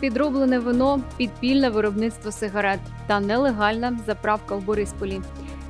підроблене вино, підпільне виробництво сигарет та нелегальна заправка в Борисполі.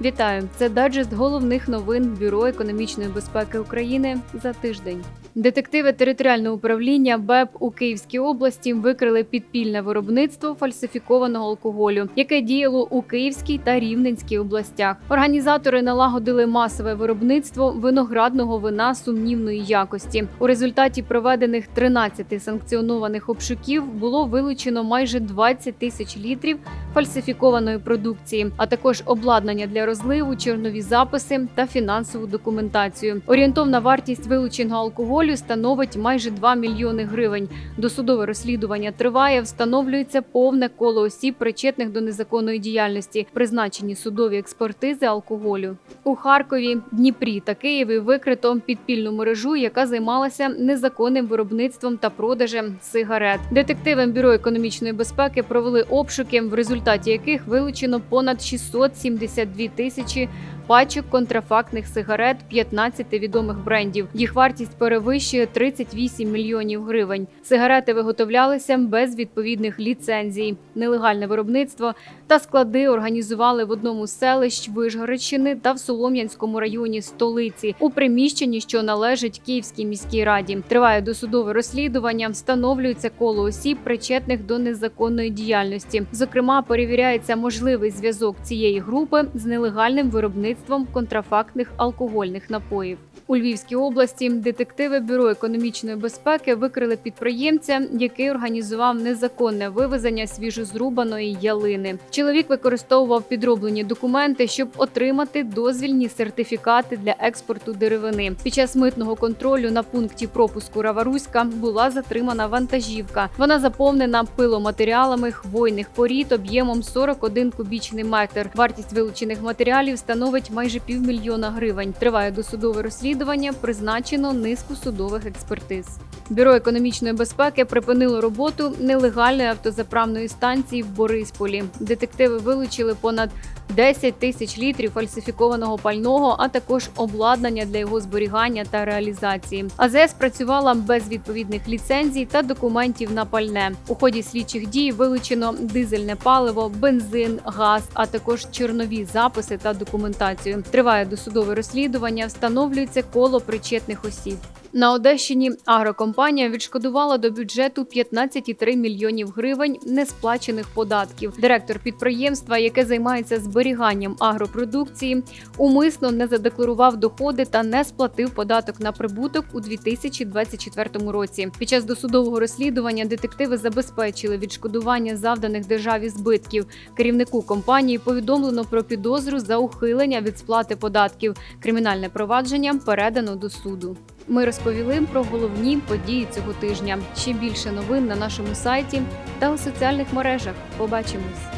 Вітаю! Це даджест головних новин Бюро економічної безпеки України за тиждень. Детективи територіального управління БЕП у Київській області викрили підпільне виробництво фальсифікованого алкоголю, яке діяло у Київській та Рівненській областях. Організатори налагодили масове виробництво виноградного вина сумнівної якості. У результаті проведених 13 санкціонованих обшуків було вилучено майже 20 тисяч літрів фальсифікованої продукції, а також обладнання для розливу, чорнові записи та фінансову документацію. Орієнтовна вартість вилученого алкоголю становить майже 2 мільйони гривень. Досудове розслідування триває. Встановлюється повне коло осіб, причетних до незаконної діяльності, призначені судові експертизи алкоголю. У Харкові, Дніпрі та Києві викрито підпільну мережу, яка займалася незаконним виробництвом та продажем сигарет. Детективам бюро економічної безпеки провели обшуки, в результаті яких вилучено понад 672 тисячі пачок контрафактних сигарет 15 відомих брендів. Їх вартість перевищує 38 мільйонів гривень. Сигарети виготовлялися без відповідних ліцензій. Нелегальне виробництво та склади організували в одному з селищ Вишгородщини та в Солом'янському районі столиці у приміщенні, що належить Київській міській раді. Триває досудове розслідування. Встановлюється коло осіб, причетних до незаконної діяльності. Зокрема, перевіряється можливий зв'язок цієї групи з нелегальним виробництвом контрафактних алкогольних напоїв. У Львівській області детективи бюро економічної безпеки викрили підприємця, який організував незаконне вивезення свіжозрубаної ялини. Чоловік використовував підроблені документи, щоб отримати дозвільні сертифікати для експорту деревини. Під час митного контролю на пункті пропуску Раваруська була затримана вантажівка. Вона заповнена пиломатеріалами хвойних порід об'ємом 41 кубічний метр. Вартість вилучених матеріалів становить майже півмільйона гривень. Триває досудове розслідування, призначено низку судових експертиз. Бюро економічної безпеки припинило роботу нелегальної автозаправної станції в Борисполі. Детективи вилучили понад 10 тисяч літрів фальсифікованого пального, а також обладнання для його зберігання та реалізації. АЗС працювала без відповідних ліцензій та документів на пальне. У ході слідчих дій вилучено дизельне паливо, бензин, газ, а також чорнові записи та документацію. Триває досудове розслідування, встановлюється коло причетних осіб. На Одещині агрокомпанія відшкодувала до бюджету 15,3 мільйонів гривень несплачених податків. Директор підприємства, яке займається зберіганням агропродукції, умисно не задекларував доходи та не сплатив податок на прибуток у 2024 році. Під час досудового розслідування детективи забезпечили відшкодування завданих державі збитків. Керівнику компанії повідомлено про підозру за ухилення від сплати податків. Кримінальне провадження передано до суду. Ми розповіли про головні події цього тижня. Ще більше новин на нашому сайті та у соціальних мережах. Побачимось.